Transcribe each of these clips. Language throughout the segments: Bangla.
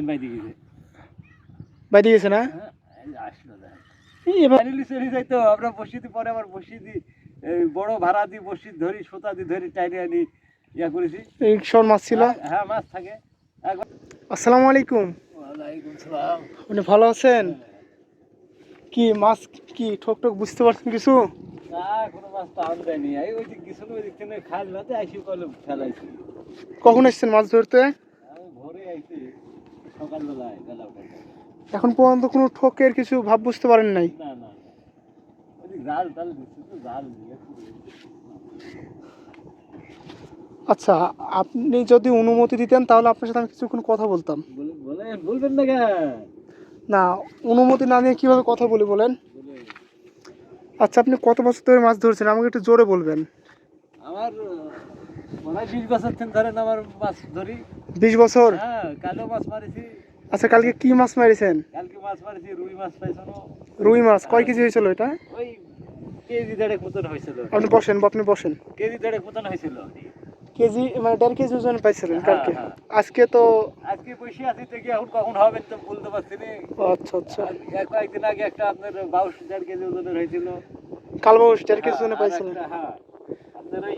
দেন বাইরে গেছে বাইরে গেছে না? হ্যাঁ আসলো দেন। ফাইনালি চলে যাই তো আমরা বসিতে পরে আবার বসি বড় ভাড়া দি বসি ধরি সুতা দি ধরি টাইনে আনি ইয়া করেছি। এই মাছ ছিল। হ্যাঁ, হ্যাঁ মাছ থাকে। আসসালামু আলাইকুম। ওয়ালাইকুম সালাম। আপনি ভালো আছেন? কি মাছ কি ঠোক ঠোক বুঝতে পারছেন কিছু? না কোনো মাছ তো আন দেয়নি ওই দিক ওই দিক থেকে খাল নাতে আইসি কলে ফেলাইছি। কখন এসেছেন মাছ ধরতে আমি ভোরে আইছি সকালবেলায় বেলা উঠে এখন পর্যন্ত কোনো ঠোকের কিছু ভাব বুঝতে পারেন নাই? আচ্ছা আপনি যদি অনুমতি দিতেন তাহলে আপনার সাথে আমি কিছুক্ষণ কথা বলতাম। বলে বলে বলবেন না কেন? না অনুমতি না নিয়ে কীভাবে কথা বলি বলেন? আচ্ছা আপনি কত বছর ধরে মাছ ধরছেন? আমাকে একটু জোরে বলবেন। আমার মনে হয় বিশ বছর ধরেন আমার মাছ ধরি। বিশ বছর? হ্যাঁ কালো মাছ মারিছি। আচ্ছা কালকে কি মাছ মারিছেন? কালকে মাছ মারিছি রুই মাছ পাইছো রুই মাছ কয় কেজি হয়েছিল এটা? ওই কেজি দেড়েক মতন হয়েছিল। আপনি বসেন আপনি বসেন। কেজি দেড়েক মতন হয়েছিল। কেজি মানে দেড় কেজি ওজন পাইছিলেন হ্যাঁ, কালকে। হ্যাঁ। আজকে তো আজকে বসে আছি থেকে এখন কখন হবেন তো বলতে পারছি না। আচ্ছা আচ্ছা। কয়েকদিন আগে একটা আপনার বাউশ দেড় কেজি ওজনের হয়েছিল। কালবাউস দেড় কেজি ওজনে আর পাইছিলেন। হ্যাঁ। আপনার ওই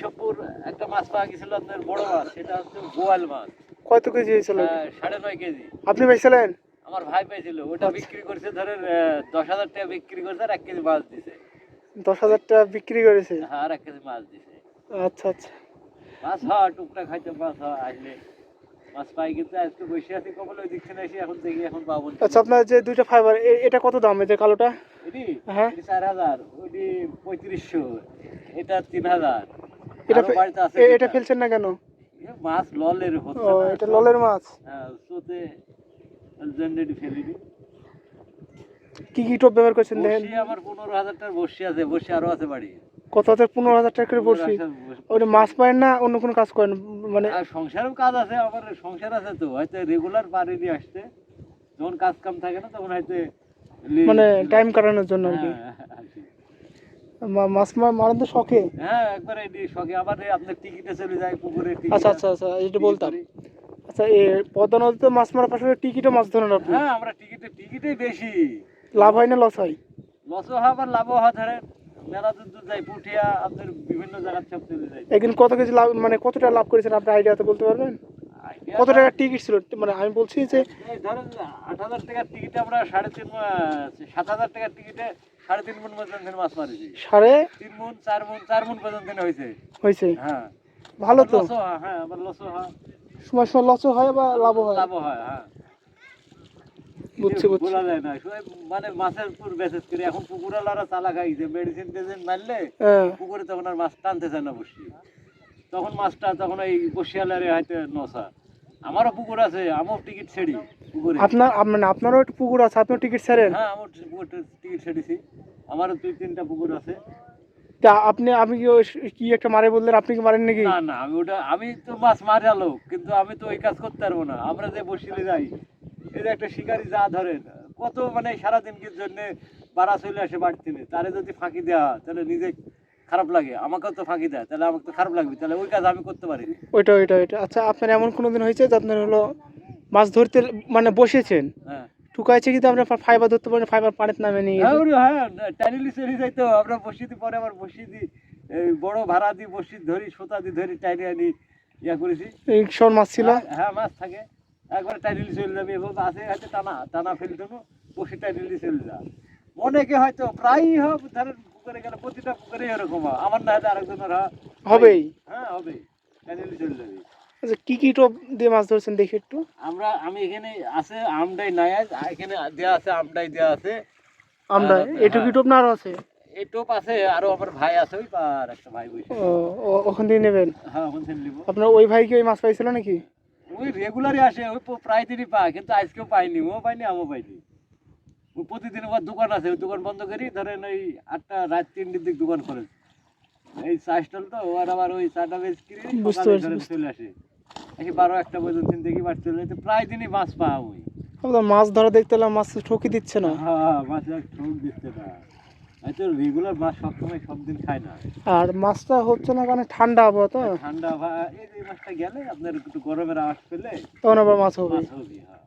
ইসবপুর একটা মাছ পাওয়া গেছিল আপনার বড় মাছ সেটা হচ্ছে বোয়াল মাছ। কত কেজি হয়েছিল? সাড়ে নয় কেজি। আপনি পাইছিলেন আমার ভাই পেয়েছিল ওটা আচ্ছা। বিক্রি করছে ধরেন দশ হাজার টাকা বিক্রি করছে আর এক কেজি মাছ দিছে। দশ হাজার টাকা বিক্রি করেছে? হ্যাঁ আর এক কেজি মাছ দিছে। আচ্ছা আচ্ছা। মাছ হওয়া টুকটাক খাইতে মাছ হওয়া আসলে মাছ পাই কিন্তু আজকে বসে আছি কবল ওই দিক থেকে এসে এখন দেখি এখন পাবো না। আচ্ছা আপনার যে দুইটা ফাইবার এটা কত দাম এই যে কালোটা? এটি? হ্যাঁ। চার হাজার ওইটি পঁয়ত্রিশশো এটা তিন হাজার। এটা এটা ফেলছেন না কেন? মাছ ললের হচ্ছে। এটা ললের মাছ? হ্যাঁ সোতে জেনারেটি ফেলি কি কি টোপ ব্যবহার করছেন দেখেন? আমার পনেরো হাজার টাকার বসি আছে বসি আরও আছে বাড়ি কত হাজার? পনেরো হাজার টাকা করে বসি। ওটা মাছ পায়েন না অন্য কোনো কাজ করেন? মানে সংসারেও কাজ আছে আমার সংসার আছে তো। হয়তো রেগুলার পারিনি আসতে। যখন কাজ কাম থাকে না তখন হয়তো মানে টাইম কাটানোর জন্য আর কি। হ্যাঁ। মা- মাছ মা- মারেন তো শখে। হ্যাঁ একবার এটি শখে। আবার আপনার টিকিটে চলে যায় পুকুরে আচ্ছা আচ্ছা আচ্ছা এটা বলতাম। আচ্ছা এ পদ্মা নদীতে মাছ মারার পাশাপাশি টিকিটও মাছ ধরেন আপনি? হ্যাঁ আমরা টিকিটে টিকিটেই বেশি। লাভ হয় না লস হয়? লসও হয় আবার লাভও হয় ধরেন। মেলা দূর দূর যাই পুঠিয়া আপনার বিভিন্ন জায়গার সব চলে যায়। একদিন কত কেজি লাভ মানে কত টাকা লাভ করেছেন? আপনি আইডিয়াতে বলতে পারবেন? কত টাকার টিকিট ছিল? মানে আমি বলছি যে ধরেন আট হাজার টাকার টিকিটে আমরা সাড়ে তিন সাত হাজার টাকার টিকিটে সাড়ে তিন মন পর্যন্ত মাছ মারিছি। সাড়ে? তিন মন চার মন চার মন পর্যন্ত হয়েছে হয়েছে হ্যাঁ। ভালো তো। হয়, হ্যাঁ আবার লসও হয়। সময় সময় লসও হয় বা লাভও হয়। লাভও হয় হ্যাঁ। বুঝছি বুঝছি। বলা যায় না মানে মাছের বেসেস করে এখন পুকুরালারা চালা খাইছে মেডিসিন মারলে হ্যাঁ। পুকুরে তখন আর মাছ টানতে চায় না বসি তখন মাছটা তখন এই বসিয়ালারে হয়তো নসা আমারও পুকুর আছে আমিও টিকিট ছেড়ি। আপনার মানে আপনারও একটু পুকুর আছে আপনিও টিকিট ছাড়েন? হ্যাঁ আমার টিকিট ছেড়েছি। আমারও দুই তিনটা পুকুর আছে। তা আপনি আপনি কি একটা মারে বললেন আপনি কি মারেন নাকি? না না আমি ওটা আমি তো মাছ মারে লোক কিন্তু আমি তো ওই কাজ করতে পারব না। আমরা যে বসিলে যাই যে একটা শিকারি যা ধরেন কত মানে সারাদিন কি জন্য বাড়া চলে আসে বাড়তি তারে যদি ফাঁকি দেওয়া তাহলে নিজে খারাপ লাগে। আমাকেও তো ফাঁকি দেয় তাহলে আমাকে তো খারাপ লাগবে তাহলে ওই কাজ আমি করতে পারি ওইটা ওইটা ওইটা। আচ্ছা আপনার এমন কোনো দিন হয়েছে যে আপনার হলো মাছ ধরতে মানে বসেছেন। হ্যাঁ। ঠুকাইছে কিন্তু আপনার ফাইবার ধরতে পারেন ফাইবার পানিতে নামে নিয়ে হ্যাঁ গেছে। হ্যাঁ টাইনিলি চলে যাই তো আমরা বসি দিই পরে আবার বসি দিই। বড় ভাড়া দিই বসি ধরি সুতা দিয়ে ধরি টাইনে আনি ইয়া করেছি। এই মাছ ছিল। হ্যাঁ, হ্যাঁ মাছ থাকে। একবার টাইনিলি চলে যাবে এবং আছে হয়তো টানা টানা ফেলতে না বসে টাইনিলি চলে যা। অনেকে হয়তো প্রায়ই হোক ধরেন পুকুরে গেলে প্রতিটা পুকুরে এরকম আমার না হয়তো আরেকজনের হবেই। হ্যাঁ হবে টাইনিলি চলে যাবে। আচ্ছা কি কি টোপ দিয়ে মাছ ধরছেন দেখি একটু? আমরা আমি এখানে আছে আমডাই নাই এখানে দেওয়া আছে আমডাই দেওয়া আছে। হ্যাঁ, এটুকু। টোপ না আরও আছে? এই টোপ আছে আরও আমার ভাই আছে ওই আর একটা ভাই বসে। ও ও- ওখান থেকে নেবেন? হ্যাঁ ওখান থেকে নিবো। আপনার ওই ভাই কি ওই মাছ পাইছিল নাকি? ওই রেগুলারই আসে ওই প্রায় দিনই পায় কিন্তু আজকেও পাইনি ও পাইনি আমিও পাইনি। প্রতিদিন ওর দোকান আছে দোকান বন্ধ করি ধরেন ওই আটটা রাত তিনটির দিক দোকান করে। এই চা স্টল তো ওর আবার ওই চাটা বেশ কিনে চলে আসে। আসি বারো একটা পর্যন্ত দেখি বাড়ি চলে যেতে প্রায় দিনই মাছ পাওয়া আপনার মাছ ধরা দেখতে এলাম মাছ ঠকি দিচ্ছে না। হ্যাঁ মাছ আর ঠোক দিচ্ছে না। আমি রেগুলার মাছ সবসময় সব দিন খাই না। আর মাছটা হচ্ছে না কারণে ঠান্ডা আবহাওয়া তো। ঠান্ডা বা এই এই মাছটা গেলে আপনার একটু গরমের আওয়াজ পেলে তখন আবার মাছ হবে। মাছ হবে হ্যাঁ।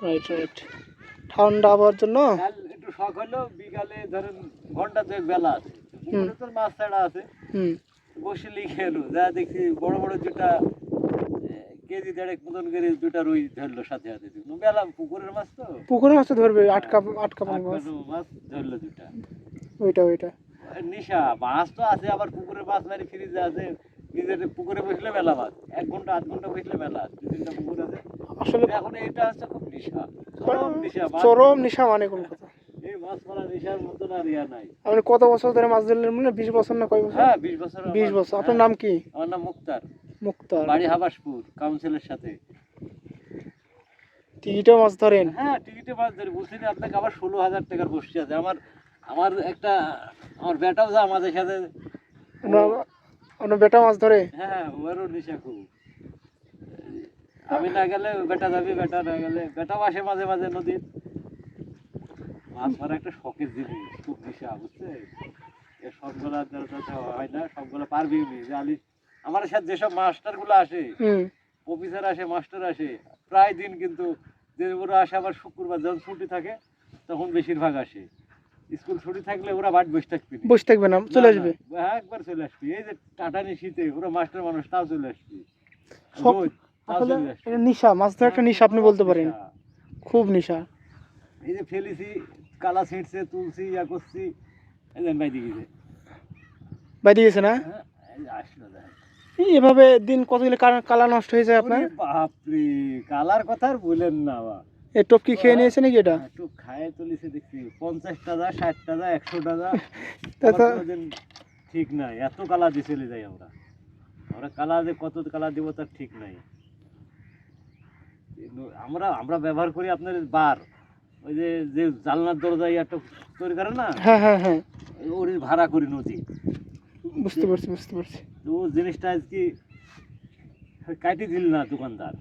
রাইট রাইট ঠান্ডা আবহাওয়ার জন্য? একটু শখ হলো বিকালে ধরেন ঘণ্টা দুয়েক বেলা আছে। পুকুরে তো মাছ ছাড়া আছে। হুম। বসে লিখে এলো যা দেখছি বড় বড় এ, কেজি দেড়েক মতন করে দুটা রুই ধরলো সাথে সাথে বেলা পুকুরের মাছ তো। পুকুরে মাছ তো ধরবে আটকা আটকা মাছ। মাছ ধরলো দুটা ওইটা ওইটা। নিশা মাছ তো আছে আবার পুকুরে মাছ মারি ফ্রিজে আছে। নিজের পুকুরে বসলে মেলা মাছ এক ঘণ্টা আধ ঘণ্টা বসলে মেলা দু তিনটা পুকুর আছে। আসলে এখন এটা হচ্ছে খুব নিশা চরম নিশা চরম নিশা মানে কোন কথা। এই মাছ মারা নেশার মতন আর ইয়া নাই। আপনি কত বছর ধরে মাছ ধরলেন মানে বিশ বছর না কয় বছর? হ্যাঁ বিশ বছর বিশ বছর। আপনার নাম কি? আমার নাম মুক্তার। মুক্তার। বাড়ি হাবাসপুর কাউন্সিলের সাথে। টিকিটেও মাছ ধরেন। হ্যাঁ টিকিটে মাছ ধরে। বলছি না আপনাকে আবার ষোলো হাজার টাকার বসছে আছে। আমার আমার একটা আমার বেটাও যা আমাদের সাথে। আপনার বেটা মাছ ধরে? হ্যাঁ ওরও নেশা খুব। আমি না গেলে বেটা যাবে বেটা না গেলে। বেটাও আসে মাঝে মাঝে নদীর। মাছ মারা একটা শখের জিনিস খুব নেশা বুঝছে সবগুলা তো হয় না সবগুলা পারবি আলি আমার সাথে যেসব মাস্টারগুলো আসে অফিসার আসে মাস্টার আসে প্রায় দিন কিন্তু যে ওরা আসে আবার শুক্রবার যখন ছুটি থাকে তখন বেশিরভাগ আসে। স্কুল ছুটি থাকলে ওরা বাড়ি বসে থাকবে বসে থাকবে না চলে আসবে? হ্যাঁ একবার চলে আসবি। এই যে টাটানি শীতে ওরা মাস্টার মানুষ তাও চলে আসবি। নিশা মাছ ধরা একটা নিশা আপনি বলতে পারেন। হ্যাঁ। খুব নিশা। এই যে ফেলেছি কালা ছিঁড়ছে তুলছি ইয়া করছি এই যে বাইরে গেছে বাইরে গেছে না? হ্যাঁ, আসলো এভাবে দিন কতগুলো কালা- নষ্ট হয়ে যায় আপনার? বাপরে কালার কথা আর বলেন না বা। এই টপকি খেয়ে নিয়েছে নাকি এটা? একটু খায় তুলিছে দেখছি। পঞ্চাশ টাকা ষাট টাকা একশো টাকা ঠিক নাই। এত কালা দিয়ে চলে যাই আমরা। আমরা কালা যে কত কালা দিব তার ঠিক নাই। আমরা আমরা ব্যবহার করি আপনার বার। ওই যে যে জানলার দরজায় একটা তৈরি করে না? হ্যাঁ হ্যাঁ হ্যাঁ। ওর ভাড়া করি নদী। বুঝতে পারছি বুঝতে পারছি। ও জিনিসটা আজকে কাটি দিল না দোকানদার।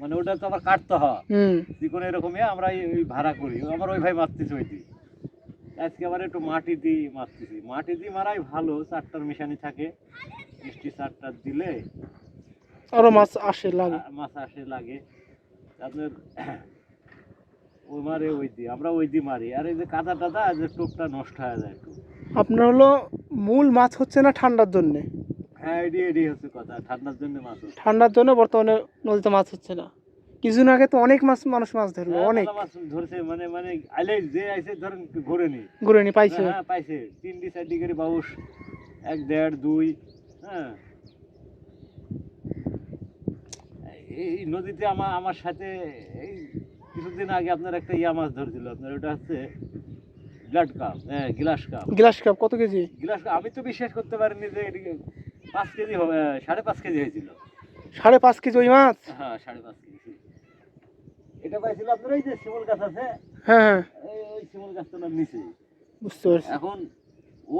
মানে ওটা তো আবার কাটতে হয়। হুম। চিকন এরকমই আমরা ওই ভাড়া করি। আমার ওই ভাই মারতেছে ওই দিই আজকে আবার একটু মাটি দিয়ে মারতেছি। মাটি দিয়ে মারাই ভালো চারটার মিশানি থাকে। মিষ্টি চারটা দিলে আরও মাছ আসে লাগে। মাছ আসে লাগে। আপনার ওই মারে ওই দিয়ে আমরা ওই দিয়ে মারি। আর এই যে কাদা টাদা যে টোপটা নষ্ট হয়ে যায় একটু। আপনার হলো মূল মাছ হচ্ছে না ঠান্ডার জন্য? ঠান্ডার জন্য বর্তমানে নদীতে মাছ হচ্ছে না। কিছুদিন আগে তো অনেক মাছ মানুষ মাছ ধরলো হ্যাঁ, অনেক। ধরছে মানে মানে আইলে যে আইছে ধরেন ঘুরে নি ঘুরে নি পাইছে। হ্যাঁ পাইছে তিনটি চারটি করে বাউস এক দেড় দুই হ্যাঁ। এই নদীতে আমার আমার সাথে এই কিছুদিন আগে আপনার একটা ইয়া মাছ ধরছিল আপনার ওটা হচ্ছে ব্লাড কাপ হ্যাঁ গ্লাস কাপ। গ্লাস কাপ কত কেজি? গ্লাস কাপ আমি তো বিশ্বাস করতে পারিনি যে পাঁচ কেজি হবে সাড়ে পাঁচ কেজি হয়েছিল। সাড়ে পাঁচ কেজি ওই মাছ? হ্যাঁ সাড়ে পাঁচ কেজি। এটা পাইছিল আপনার ওই যে শিমল গাছ আছে? হ্যাঁ হ্যাঁ। ওই শিমল গাছটার নিচে বুঝতে পারছি। এখন ও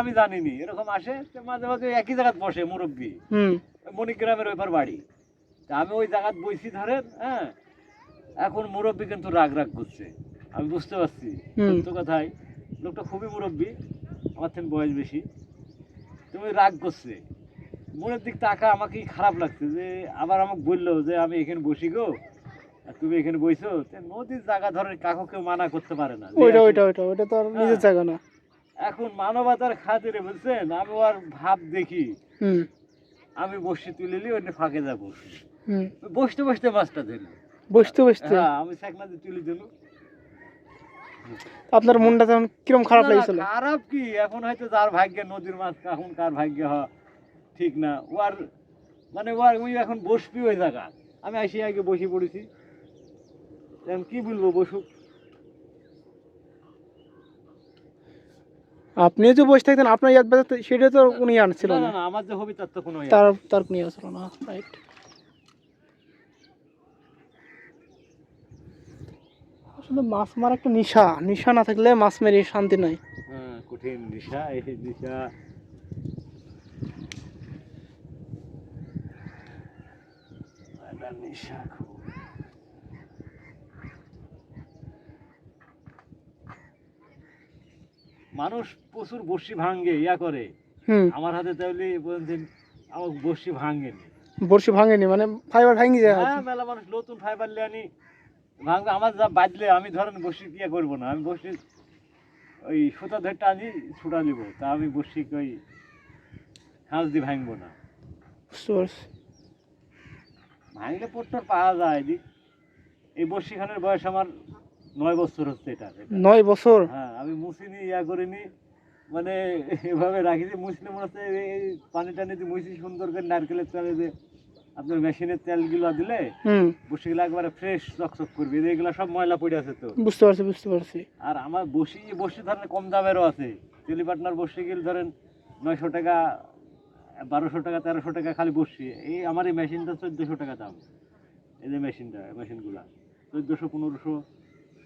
আমি জানিনি। এরকম আসে মাঝে মাঝে একই জায়গায় বসে মুরব্বী। হুম। মণিগ্রামের ওইপার বাড়ি। তা আমি ওই জায়গায় বইছি ধরেন হ্যাঁ। এখন মুরব্বী কিন্তু রাগ রাগ করছে। আমি বুঝতে পারছি। সত্য কথাই। লোকটা খুবই মুরব্বী। আমার থেকে বয়স বেশি। তুমি রাগ করছে। মনের দিক তাকা আমাকে খারাপ লাগছে যে আবার আমাকে বলল যে আমি এখানে বসি গো আর তুমি এখানে বইছো। নদীর জায়গা ধরে কাকু কেউ মানা করতে পারে না। ওইটা ওইটা ওইটা ওইটা তো আর নিজের হ্যাঁ। জায়গা না। এখন মানবতার খাতিরে বুঝছেন আমি আর ভাব দেখি। আমি বসে তুলিলি ওই ফাঁকে যাব। বসতে বসতে মাছটা ধরি বসতে বসতে। হ্যাঁ আমি দিয়ে তুলি দিল আপনার মনটা তখন কিরম খারাপ লাগছিল? খারাপ কি? এখন হয়তো যার ভাগ্যে নদীর মাছ এখন কার ভাগ্যে হয়? ঠিক না। ও আর মানে ও আর ওই এখন বসবি ওই জায়গা। আমি আসি আগে বসে পড়েছি। এখন কি বলব বসুক। আপনি যে বসে থাকতেন আপনার ইয়াদ বাজাতে সেটা তো উনি আনছিল না আমার যে হবি তার তো কোনো তার তার কোনো ছিল না রাইট আসলে মাছ মারা একটা নিশা। নিশা না থাকলে মাছ মেরে শান্তি নাই। হ্যাঁ কঠিন এই নেশা। মানুষ প্রচুর বসি ভাঙ্গে ইয়া করে। আমার হাতে তাহলে বলছেন আমার বসি ভাঙ্গেনি বড়শি ভাঙেনি। মানে ফাইবার ভাঙি যায় হ্যাঁ মেলা মানুষ নতুন ফাইবার লিয়ে আনি আমার যা বাজলে আমি ধরেন বসি কি করব না আমি বসি ওই সুতা ধরটা আনি ছুটা নিব তা আমি বসি ওই হাঁস দিয়ে ভাঙবো না। ভাঙলে পট্টর পাওয়া যায় দি এই বর্ষিখানের বয়স আমার নয় বছর হচ্ছে এটা। নয় বছর? হ্যাঁ আমি মুছিনি ইয়া করিনি মানে এভাবে রাখিছি মুছলে মনে হচ্ছে এই- পানি টানি দিয়ে মুছি সুন্দর করে নারকেলের তেলে যে আপনার মেশিনের তেলগুলো দিলে বসিগুলো একবারে ফ্রেশ চকচক করবে। এগুলো সব ময়লা পড়ে আছে তো। বুঝতে পারছি বুঝতে পারছি। আর আমার বসি বসি ধরেন কম দামেরও আছে। টেলিপার্টনার বসি গেলে ধরেন নয়শো টাকা বারোশো টাকা তেরোশো টাকা খালি বসি। এই আমার এই মেশিনটা চোদ্দোশো টাকা দাম। এই যে মেশিনটা মেশিনগুলা। চোদ্দোশো পনেরোশো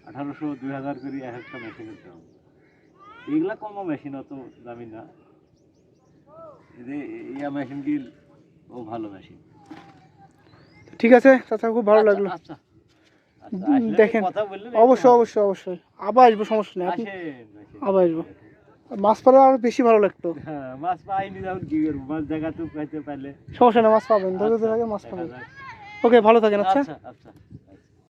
আঠারোশো দুই হাজার করে এক একটা মেশিনের দাম। এইগুলা কম মেশিন অত দামি না। এই ইয়া মেশিন গিল ও ভালো মেশিন। ঠিক আছে? চাচা খুব ভালো লাগল। আচ্ছা। আচ্ছা দেখেন, অবশ্যই অবশ্যই অবশ্যই। আবার আসব সমস্যা নেই। আপনি। আবার আসব। মাছ পালে আরও বেশি ভালো লাগতো। হ্যাঁ মাছ পাইনি যখন কি করব? মাছ জায়গা তো পাইতে পারলে। সমস্যা নেই মাছ পাবেন। ধরে ধরে মাছ পাবেন। ওকে ভালো থাকেন আচ্ছা। আচ্ছা আচ্ছা।